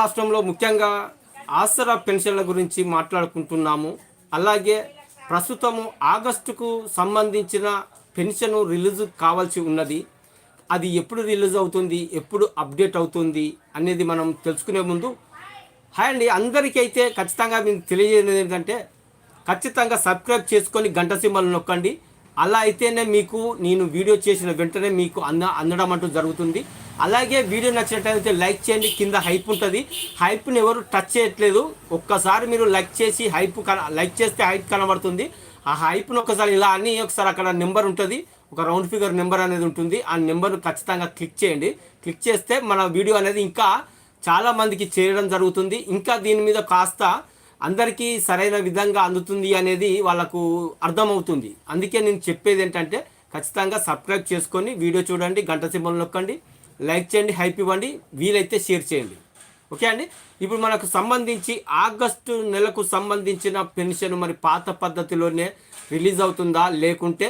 రాష్ట్రంలో ముఖ్యంగా ఆసరా పెన్షన్ల గురించి మాట్లాడుకుంటున్నాము. అలాగే ప్రస్తుతము ఆగస్టుకు సంబంధించిన పెన్షన్ రిలీజ్ కావాల్సి ఉన్నది. అది ఎప్పుడు రిలీజ్ అవుతుంది ఎప్పుడు అప్డేట్ అవుతుంది అనేది మనం తెలుసుకునే ముందు హాయ్ అండి అందరికైతే ఖచ్చితంగా మేము తెలియజేయడం ఏంటంటే ఖచ్చితంగా సబ్స్క్రైబ్ చేసుకొని గంట సింబల్ నొక్కండి. అలా అయితేనే మీకు నేను వీడియో చేసిన వెంటనే మీకు అంద అందడం అంటూ జరుగుతుంది. అలాగే వీడియో నచ్చినట్లయితే లైక్ చేయండి. కింద హైప్ ఉంటుంది. హైప్ని ఎవరు టచ్ చేయట్లేదు. ఒక్కసారి మీరు లైక్ చేసి హైప్ కన లైక్ చేస్తే హైప్ కనబడుతుంది. ఆ హైప్ను ఒకసారి ఇలా అని ఒకసారి అక్కడ నెంబర్ ఉంటుంది. ఒక రౌండ్ ఫిగర్ నెంబర్ అనేది ఉంటుంది. ఆ నెంబర్ను ఖచ్చితంగా క్లిక్ చేయండి. క్లిక్ చేస్తే మన వీడియో అనేది ఇంకా చాలా మందికి చేరడం జరుగుతుంది. ఇంకా దీని మీద కాస్త అందరికీ సరైన విధంగా అందుతుంది అనేది వాళ్ళకు అర్థమవుతుంది. అందుకే నేను చెప్పేది ఏంటంటే ఖచ్చితంగా సబ్స్క్రైబ్ చేసుకొని వీడియో చూడండి గంట సింబల్ నొక్కండి. లైక్ చేయండి హైప్ ఇవ్వండి వీలైతే షేర్ చేయండి. ఓకే అండి? ఇప్పుడు మనకు సంబంధించి ఆగస్టు నెలకు సంబంధించిన పెన్షన్ మరి పాత పద్ధతిలోనే రిలీజ్ అవుతుందా లేకుంటే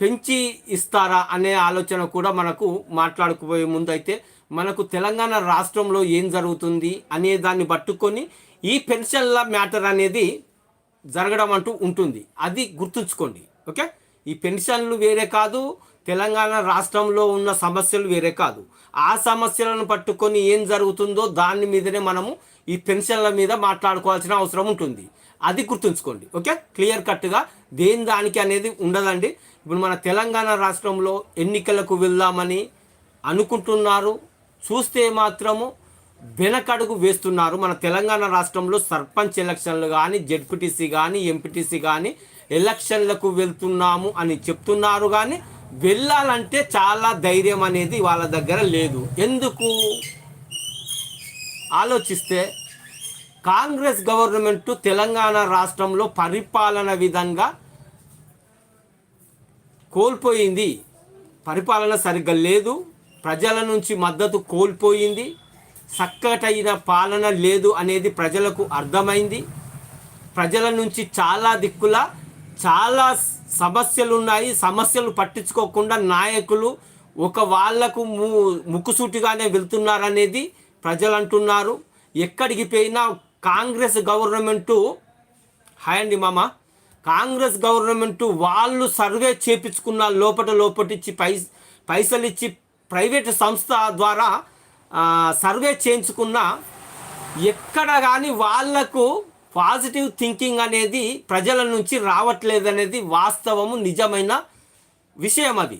పెంచి ఇస్తారా అనే ఆలోచన కూడా మనకు మాట్లాడుకుపోయే ముందు అయితే మనకు తెలంగాణ రాష్ట్రంలో ఏం జరుగుతుంది అనే దాన్ని పట్టుకొని ఈ పెన్షన్ల మ్యాటర్ అనేది జరగడం అంటూ ఉంటుంది. అది గుర్తుంచుకోండి. ఓకే? ఈ పెన్షన్లు వేరే కాదు తెలంగాణ రాష్ట్రంలో ఉన్న సమస్యలు వేరే కాదు. ఆ సమస్యలను పట్టుకొని ఏం జరుగుతుందో దాని మీదనే మనము ఈ పెన్షన్ల మీద మాట్లాడుకోవాల్సిన అవసరం ఉంటుంది. అది గుర్తుంచుకోండి. ఓకే? క్లియర్ కట్గా దేని దానికి అనేది ఉండదండి. ఇప్పుడు మన తెలంగాణ రాష్ట్రంలో ఎన్నికలకు వెళ్దామని అనుకుంటున్నారు. చూస్తే మాత్రము వెనకడుగు వేస్తున్నారు మన తెలంగాణ రాష్ట్రంలో సర్పంచ్ ఎలక్షన్లు కానీ జెడ్పీటీసీ కానీ ఎంపీటీసీ కానీ ఎలక్షన్లకు వెళ్తున్నాము అని చెప్తున్నారు కానీ వెళ్ళాలంటే చాలా ధైర్యం అనేది వాళ్ళ దగ్గర లేదు. ఎందుకు? ఆలోచిస్తే కాంగ్రెస్ గవర్నమెంట్ తెలంగాణ రాష్ట్రంలో పరిపాలన విధంగా కోల్పోయింది. పరిపాలన సరిగ్గా లేదు. ప్రజల నుంచి మద్దతు కోల్పోయింది. చక్కటైన పాలన లేదు అనేది ప్రజలకు అర్థమైంది. ప్రజల నుంచి చాలా దిక్కుల చాలా సమస్యలు ఉన్నాయి సమస్యలు పట్టించుకోకుండా నాయకులు ఒక వాళ్ళకు ము ముక్కుసూటిగానే వెళ్తున్నారనేది ప్రజలు అంటున్నారు ఎక్కడికి పోయినా కాంగ్రెస్ గవర్నమెంటు హాయ్ అండి మామ కాంగ్రెస్ గవర్నమెంట్ వాళ్ళు సర్వే చేపించుకున్న లోపట లోపటిచ్చి పై పైసలు ఇచ్చి ప్రైవేట్ సంస్థ ద్వారా సర్వే చేయించుకున్న ఎక్కడ కానీ వాళ్ళకు పాజిటివ్ థింకింగ్ అనేది ప్రజల నుంచి రావట్లేదు అనేది వాస్తవము నిజమైన విషయం అది.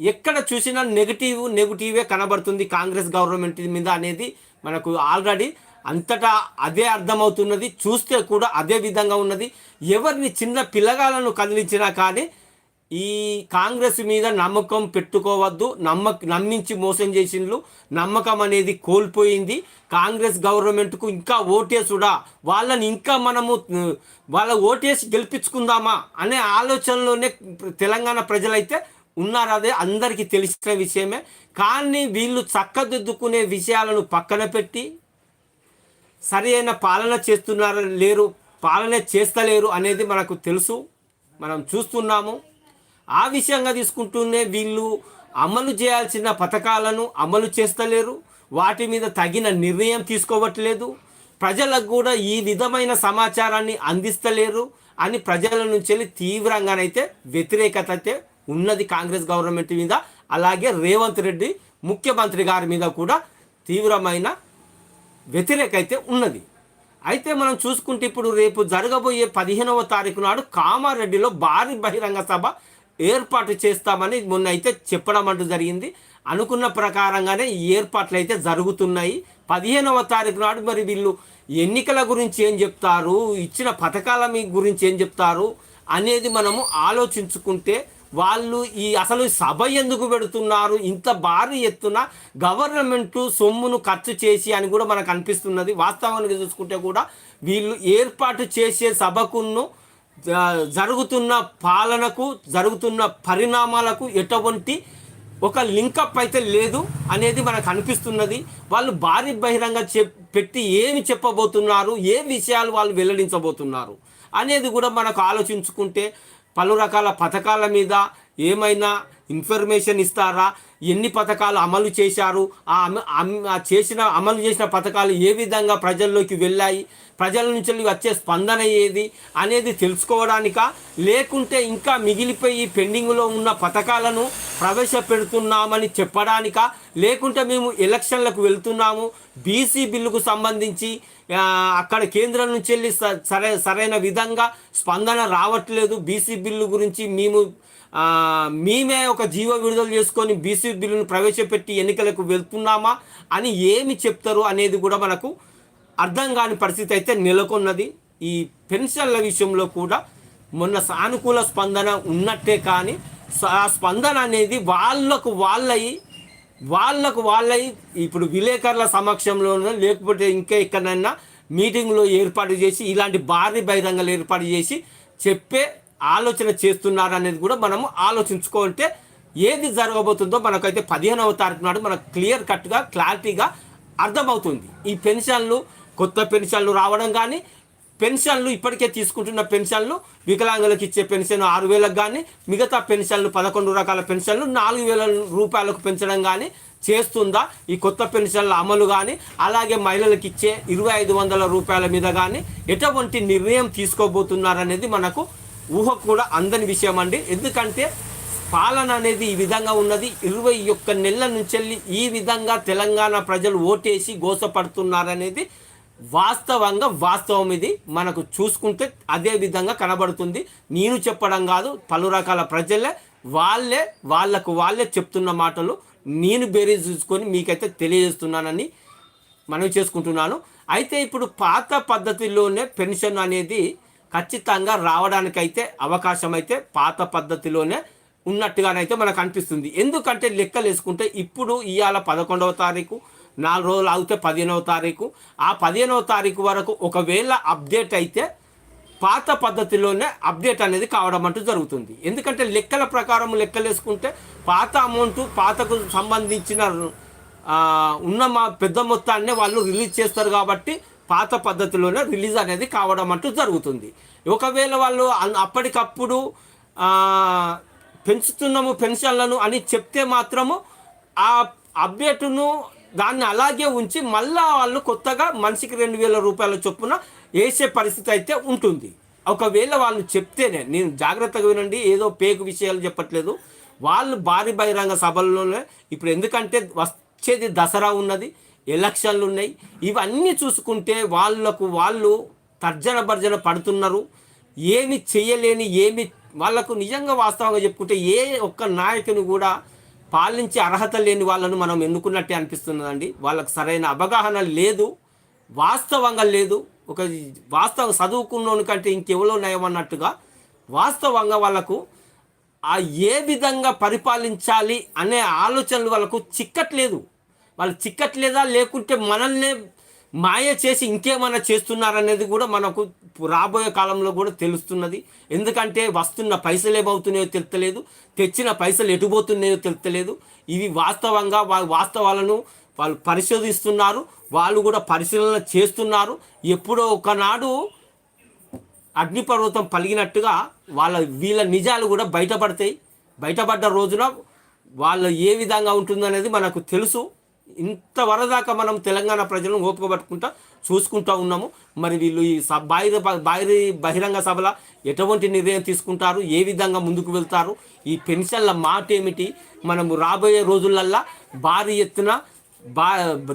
ఎక్కడ చూసినా నెగిటివ్ నెగిటివే కనబడుతుంది కాంగ్రెస్ గవర్నమెంట్ మీద అనేది మనకు ఆల్రెడీ అంతటా అదే అర్థమవుతున్నది చూస్తే కూడా అదే విధంగా ఉన్నది. ఎవరిని చిన్న పిల్లగాలను కదిలించినా కానీ ఈ కాంగ్రెస్ మీద నమ్మకం పెట్టుకోవద్దు నమ్మక నమ్మించి మోసం చేసిండ్రు నమ్మకం అనేది కోల్పోయింది. కాంగ్రెస్ గవర్నమెంట్కు ఇంకా ఓటేసుడా? వాళ్ళని ఇంకా మనము వాళ్ళ ఓటేసి గెలిపించుకుందామా? అనే ఆలోచనలోనే తెలంగాణ ప్రజలైతే ఉన్నారు అదే అందరికీ తెలిసిన విషయమే. కానీ వీళ్ళు చక్కదిద్దుకునే విషయాలను పక్కన పెట్టి సరైన పాలన చేస్తున్నారు లేరు పాలన చేస్తలేరు అనేది మనకు తెలుసు. మనం చూస్తున్నాము. ఆ విషయంగా తీసుకుంటూనే వీళ్ళు అమలు చేయాల్సిన పథకాలను అమలు చేస్తలేరు. వాటి మీద తగిన నిర్ణయం తీసుకోవట్లేదు. ప్రజలకు కూడా ఈ విధమైన సమాచారాన్ని అందిస్తలేరు అని ప్రజల నుంచి వెళ్ళి తీవ్రంగానైతే వ్యతిరేకత అయితే ఉన్నది కాంగ్రెస్ గవర్నమెంట్ మీద. అలాగే రేవంత్ రెడ్డి ముఖ్యమంత్రి గారి మీద కూడా తీవ్రమైన వ్యతిరేక అయితే ఉన్నది. అయితే మనం చూసుకుంటే ఇప్పుడు రేపు జరగబోయే పదిహేనవ తారీఖు నాడు కామారెడ్డిలో భారీ బహిరంగ సభ ఏర్పాటు చేస్తామని మొన్న అయితే చెప్పడం అంటూ జరిగింది. అనుకున్న ప్రకారంగానే ఈ ఏర్పాట్లు అయితే జరుగుతున్నాయి. పదిహేనవ తారీఖు నాడు మరి వీళ్ళు ఎన్నికల గురించి ఏం చెప్తారు? ఇచ్చిన పథకాల మీ గురించి ఏం చెప్తారు? అనేది మనము ఆలోచించుకుంటే వాళ్ళు ఈ అసలు సభ ఎందుకు పెడుతున్నారు? ఇంత భారీ ఎత్తున గవర్నమెంట్ సొమ్మును ఖర్చు చేసి అని కూడా మనకు అనిపిస్తున్నది. వాస్తవానికి చూసుకుంటే కూడా వీళ్ళు ఏర్పాటు చేసే సభకును జరుగుతున్న పాలనకు జరుగుతున్న పరిణామాలకు ఎటువంటి ఒక లింకప్ అయితే లేదు అనేది మనకు అనిపిస్తున్నది. వాళ్ళు భారీ బహిరంగ చెప్ పెట్టి ఏమి చెప్పబోతున్నారు ఏ విషయాలు వాళ్ళు వెల్లడించబోతున్నారు అనేది కూడా మనకు ఆలోచించుకుంటే పలు రకాల పథకాల మీద ఏమైనా ఇన్ఫర్మేషన్ ఇస్తారా? ఎన్ని పథకాలు అమలు చేశారు? ఆ చేసిన అమలు చేసిన పథకాలు ఏ విధంగా ప్రజల్లోకి వెళ్ళాయి? ప్రజల నుంచి వచ్చే స్పందన ఏది? అనేది తెలుసుకోవడానికా? లేకుంటే ఇంకా మిగిలిపోయి పెండింగ్లో ఉన్న పథకాలను ప్రవేశపెడుతున్నామని చెప్పడానికా? లేకుంటే మేము ఎలక్షన్లకు వెళ్తున్నాము. బీసీ బిల్లుకు సంబంధించి అక్కడ కేంద్రం నుంచి వెళ్ళి స- సరే సరైన విధంగా స్పందన రావట్లేదు. బీసీ బిల్లు గురించి మేము మేమే ఒక జీవ విడుదల చేసుకొని బీసీ బిల్లును ప్రవేశపెట్టి ఎన్నికలకు వెళ్తున్నామా అని ఏమి చెప్తారు అనేది కూడా మనకు అర్థం కాని పరిస్థితి అయితే నెలకొన్నది. ఈ పెన్షన్ల విషయంలో కూడా మొన్న సానుకూల స్పందన ఉన్నట్టే కానీ స- ఆ స్పందన అనేది వాళ్ళకు వాళ్ళయి వాళ్ళకు వాళ్ళై ఇప్పుడు విలేకరుల సమక్షంలోనో లేకపోతే ఇంకా ఎక్కడైనా మీటింగ్లో ఏర్పాటు చేసి ఇలాంటి భారీ బహిరంగలు ఏర్పాటు చేసి చెప్పే ఆలోచన చేస్తున్నారు అనేది కూడా మనము ఆలోచించుకుంటే ఏది జరగబోతుందో మనకైతే పదిహేనవ తారీఖు నాడు మనకు క్లియర్ కట్గా క్లారిటీగా అర్థమవుతుంది. ఈ పెన్షన్లు కొత్త పెన్షన్లు రావడం కానీ పెన్షన్లు ఇప్పటికే తీసుకుంటున్న పెన్షన్లు వికలాంగులకు ఇచ్చే పెన్షన్ ఆరు వేలకు కానీ మిగతా పెన్షన్లు పదకొండు రకాల పెన్షన్లు నాలుగు వేల రూపాయలకు పెంచడం కానీ చేస్తుందా? ఈ కొత్త పెన్షన్ల అమలు కానీ అలాగే మహిళలకు ఇచ్చే ఇరవై ఐదు వందల రూపాయల మీద కానీ ఎటువంటి నిర్ణయం తీసుకోబోతున్నారనేది మనకు ఊహ కూడా అందని విషయం అండి. ఎందుకంటే పాలన అనేది ఈ విధంగా ఉన్నది. ఇరవై ఒక్క నెలల నుంచి ఈ విధంగా తెలంగాణ ప్రజలు ఓటేసి గోసపడుతున్నారనేది వాస్తవంగా వాస్తవం ఇది. మనకు చూసుకుంటే అదే విధంగా కనబడుతుంది. నేను చెప్పడం కాదు పలు రకాల ప్రజలే వాళ్ళే వాళ్ళకు వాళ్ళే చెప్తున్న మాటలు నేను బేరీ చూసుకొని మీకైతే తెలియజేస్తున్నానని మనవి చేసుకుంటున్నాను. అయితే ఇప్పుడు పాత పద్ధతిలోనే పెన్షన్ అనేది ఖచ్చితంగా రావడానికైతే అవకాశం అయితే పాత పద్ధతిలోనే ఉన్నట్టుగానైతే మనకు అనిపిస్తుంది. ఎందుకంటే లెక్కలు వేసుకుంటే ఇప్పుడు ఇవాళ పదకొండవ తారీఖు నాలుగు రోజులు ఆగితే పదిహేనవ తారీఖు. ఆ పదిహేనవ తారీఖు వరకు ఒకవేళ అప్డేట్ అయితే పాత పద్ధతిలోనే అప్డేట్ అనేది కావడం అంటూ జరుగుతుంది. ఎందుకంటే లెక్కల ప్రకారం లెక్కలు వేసుకుంటే పాత అమౌంట్ పాతకు సంబంధించిన ఉన్న మా పెద్ద మొత్తాన్నే వాళ్ళు రిలీజ్ చేస్తారు కాబట్టి పాత పద్ధతిలోనే రిలీజ్ అనేది కావడం అంటూ జరుగుతుంది. ఒకవేళ వాళ్ళు అన్- అప్పటికప్పుడు పెంచుతున్నాము పెన్షన్లను అని చెప్తే మాత్రము ఆ అప్డేట్ను దాన్ని అలాగే ఉంచి మళ్ళా వాళ్ళు కొత్తగా మనిషికి రెండు వేల రూపాయల చొప్పున వేసే పరిస్థితి అయితే ఉంటుంది. ఒకవేళ వాళ్ళు చెప్తేనే నేను జాగ్రత్తగా వినండి ఏదో పేకు విషయాలు చెప్పట్లేదు. వాళ్ళు భారీ బహిరంగ సభల్లోనే ఇప్పుడు ఎందుకంటే వచ్చేది దసరా ఉన్నది ఎలక్షన్లు ఉన్నాయి. ఇవన్నీ చూసుకుంటే వాళ్ళకు వాళ్ళు తర్జన భర్జన పడుతున్నారు. ఏమి చేయలేని ఏమి వాళ్ళకు నిజంగా వాస్తవంగా చెప్పుకుంటే ఏ ఒక్క నాయకుని కూడా పాలించే అర్హత లేని వాళ్ళను మనం ఎన్నుకున్నట్టే అనిపిస్తున్నదండి. వాళ్ళకు సరైన అవగాహన లేదు వాస్తవంగా లేదు. ఒక వాస్తవ చదువుకున్నోని కంటే ఇంకెవరో నయం అన్నట్టుగా వాస్తవంగా వాళ్ళకు ఆ ఏ విధంగా పరిపాలించాలి అనే ఆలోచనలు వాళ్ళకు చిక్కట్లేదు. వాళ్ళు చిక్కట్లేదా? లేకుంటే మనల్నే మాయ చేసి ఇంకేమైనా చేస్తున్నారనేది కూడా మనకు రాబోయే కాలంలో కూడా తెలుస్తున్నది. ఎందుకంటే వస్తున్న పైసలు ఏమవుతున్నాయో తెలుస్తలేదు తెచ్చిన పైసలు ఎటుపోతున్నాయో తెలుస్తలేదు ఇవి వాస్తవంగా వాళ్ళ వాస్తవాలను వాళ్ళు పరిశోధిస్తున్నారు వాళ్ళు కూడా పరిశీలన చేస్తున్నారు. ఎప్పుడో ఒకనాడు అగ్నిపర్వతం పలిగినట్టుగా వాళ్ళ వీళ్ళ నిజాలు కూడా బయటపడతాయి. బయటపడ్డ రోజున వాళ్ళ ఏ విధంగా ఉంటుందనేది మనకు తెలుసు. ఇంతవరదాకా మనం తెలంగాణ ప్రజలను ఓపిక పట్టుకుంటా చూసుకుంటా ఉన్నాము. మరి వీళ్ళు ఈ స బాహిర బాహిరి బహిరంగ సభల ఎటువంటి నిర్ణయం తీసుకుంటారు? ఏ విధంగా ముందుకు వెళ్తారు? ఈ పెన్షన్ల మాట ఏమిటి మనము రాబోయే రోజులల్లా భారీ ఎత్తున బా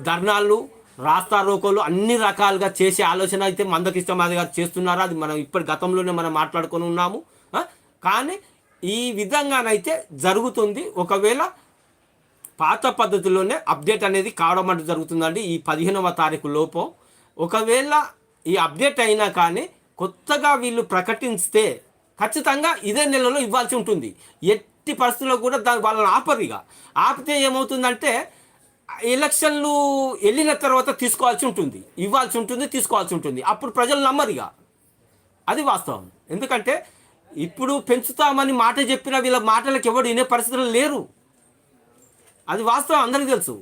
ధర్నాలు రాస్తా రోకోలు అన్ని రకాలుగా చేసే ఆలోచన అయితే మందకిష్టమాది గారు చేస్తున్నారు? అది మనం ఇప్పటి గతంలోనే మనం మాట్లాడుకొని ఉన్నాము. కానీ ఈ విధంగానైతే జరుగుతుంది. ఒకవేళ పాత పద్ధతిలోనే అప్డేట్ అనేది కావడం అంటూ జరుగుతుందండి ఈ పదిహేనవ తారీఖు లోపు. ఒకవేళ ఈ అప్డేట్ అయినా కానీ కొత్తగా వీళ్ళు ప్రకటిస్తే ఖచ్చితంగా ఇదే నెలలో ఇవ్వాల్సి ఉంటుంది. ఎట్టి పరిస్థితుల్లో కూడా దాని వాళ్ళని ఆపరు ఇక. ఆపితే ఏమవుతుందంటే ఎలక్షన్లు వెళ్ళిన తర్వాత తీసుకోవాల్సి ఉంటుంది. ఇవ్వాల్సి ఉంటుంది తీసుకోవాల్సి ఉంటుంది. అప్పుడు ప్రజలు నమ్మరు ఇక. అది వాస్తవం. ఎందుకంటే ఇప్పుడు పెంచుతామని మాట చెప్పిన వీళ్ళ మాటలకు ఎవడు వినే పరిస్థితులు లేరు. అది వాస్తవం అందరికీ తెలుసు.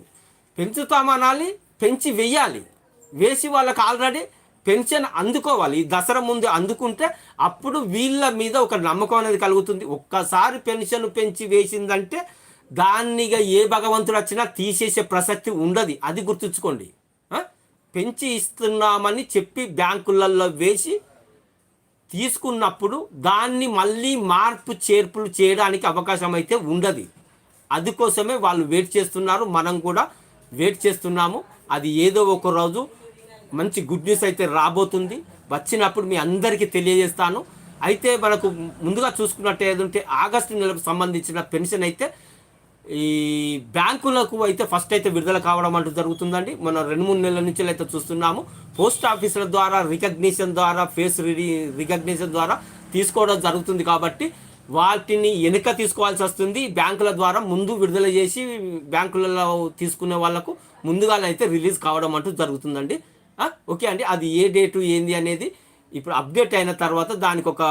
పెంచుతామనాలి పెంచి వెయ్యాలి. వేసి వాళ్ళకి ఆల్రెడీ పెన్షన్ అందుకోవాలి. ఈ దసరా ముందు అందుకుంటే అప్పుడు వీళ్ళ మీద ఒక నమ్మకం అనేది కలుగుతుంది. ఒక్కసారి పెన్షన్ పెంచి వేసిందంటే దాన్నిగా ఏ భగవంతుడు వచ్చినా తీసేసే ప్రసక్తి ఉండదు. అది గుర్తుంచుకోండి. పెంచి ఇస్తున్నామని చెప్పి బ్యాంకులలో వేసి తీసుకున్నప్పుడు దాన్ని మళ్ళీ మార్పు చేర్పులు చేయడానికి అవకాశం అయితే ఉండదు. అందుకోసమే వాళ్ళు వెయిట్ చేస్తున్నారు. మనం కూడా వెయిట్ చేస్తున్నాము. అది ఏదో ఒక రోజు మంచి గుడ్ న్యూస్ అయితే రాబోతుంది. వచ్చినప్పుడు మీ అందరికీ తెలియజేస్తాను. అయితే మనకు ముందుగా చూసుకున్నట్టు ఏదంటే ఆగస్టు నెలకు సంబంధించిన పెన్షన్ అయితే ఈ బ్యాంకులకు అయితే ఫస్ట్ అయితే విడుదల కావడం అంటూ జరుగుతుందండి. మనం రెండు మూడు నెలల నుంచి అయితే చూస్తున్నాము. పోస్ట్ ఆఫీసుల ద్వారా రికగ్నిషన్ ద్వారా ఫేస్ రికగ్నిషన్ ద్వారా తీసుకోవడం జరుగుతుంది కాబట్టి వాటిని వెనుక తీసుకోవాల్సి వస్తుంది. బ్యాంకుల ద్వారా ముందు విడుదల చేసి బ్యాంకులలో తీసుకునే వాళ్ళకు ముందుగానే అయితే రిలీజ్ కావడం అంటూ జరుగుతుందండి. ఓకే అండి. అది ఏ డేటు ఏంది అనేది ఇప్పుడు అప్డేట్ అయిన తర్వాత దానికి ఒక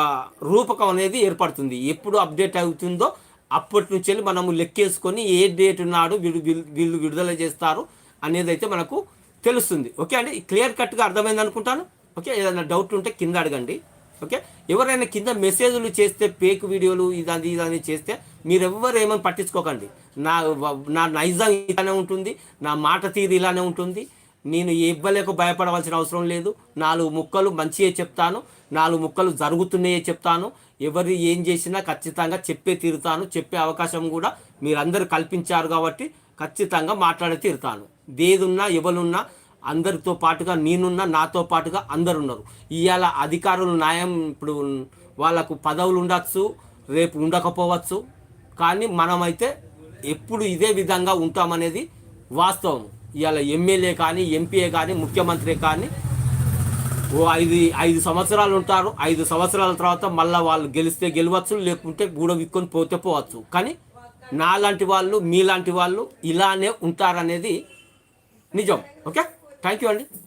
రూపకం అనేది ఏర్పడుతుంది. ఎప్పుడు అప్డేట్ అవుతుందో అప్పటి నుంచి వెళ్ళి మనము లెక్కేసుకొని ఏ డేట్ నాడు వీళ్ళు వీళ్ళు- వీళ్ళు విడుదల చేస్తారు అనేది అయితే మనకు తెలుస్తుంది. ఓకే అండి. క్లియర్ కట్గా అర్థమైంది అనుకుంటాను. ఓకే ఏదైనా డౌట్ ఉంటే కింద అడగండి. ఓకే? ఎవరైనా కింద మెసేజ్లు చేస్తే ఫేక్ వీడియోలు ఇదని ఇదని చేస్తే మీరు ఎవ్వరు ఏమని పట్టించుకోకండి. నా నా నైజం ఇలానే ఉంటుంది నా మాట తీరు ఇలానే ఉంటుంది. నేను ఇవ్వలేక భయపడవలసిన అవసరం లేదు. నాలుగు ముక్కలు మంచియే చెప్తాను నాలుగు ముక్కలు జరుగుతున్నాయే చెప్తాను. ఎవరు ఏం చేసినా ఖచ్చితంగా చెప్పే తీరుతాను చెప్పే అవకాశం కూడా మీరందరూ కల్పించారు కాబట్టి ఖచ్చితంగా మాట్లాడే తీరుతాను. దేదున్నా ఎవరున్నా అందరితో పాటుగా నేనున్నా నాతో పాటుగా అందరు ఉన్నారు ఇవాళ అధికారులు న్యాయం ఇప్పుడు వాళ్ళకు పదవులు ఉండొచ్చు రేపు ఉండకపోవచ్చు. కానీ మనమైతే ఎప్పుడు ఇదే విధంగా ఉంటామనేది వాస్తవం. ఇవాళ ఎమ్మెల్యే కానీ ఎంపీఏ కానీ ముఖ్యమంత్రి కానీ ఓ ఐదు ఐదు సంవత్సరాలు ఉంటారు. ఐదు సంవత్సరాల తర్వాత మళ్ళీ వాళ్ళు గెలిస్తే గెలవచ్చు లేకుంటే గూడ విక్కొని పోతే పోవచ్చు. కానీ నాలాంటి వాళ్ళు మీలాంటి వాళ్ళు ఇలానే ఉంటారనేది నిజం. ఓకే? Thank you all.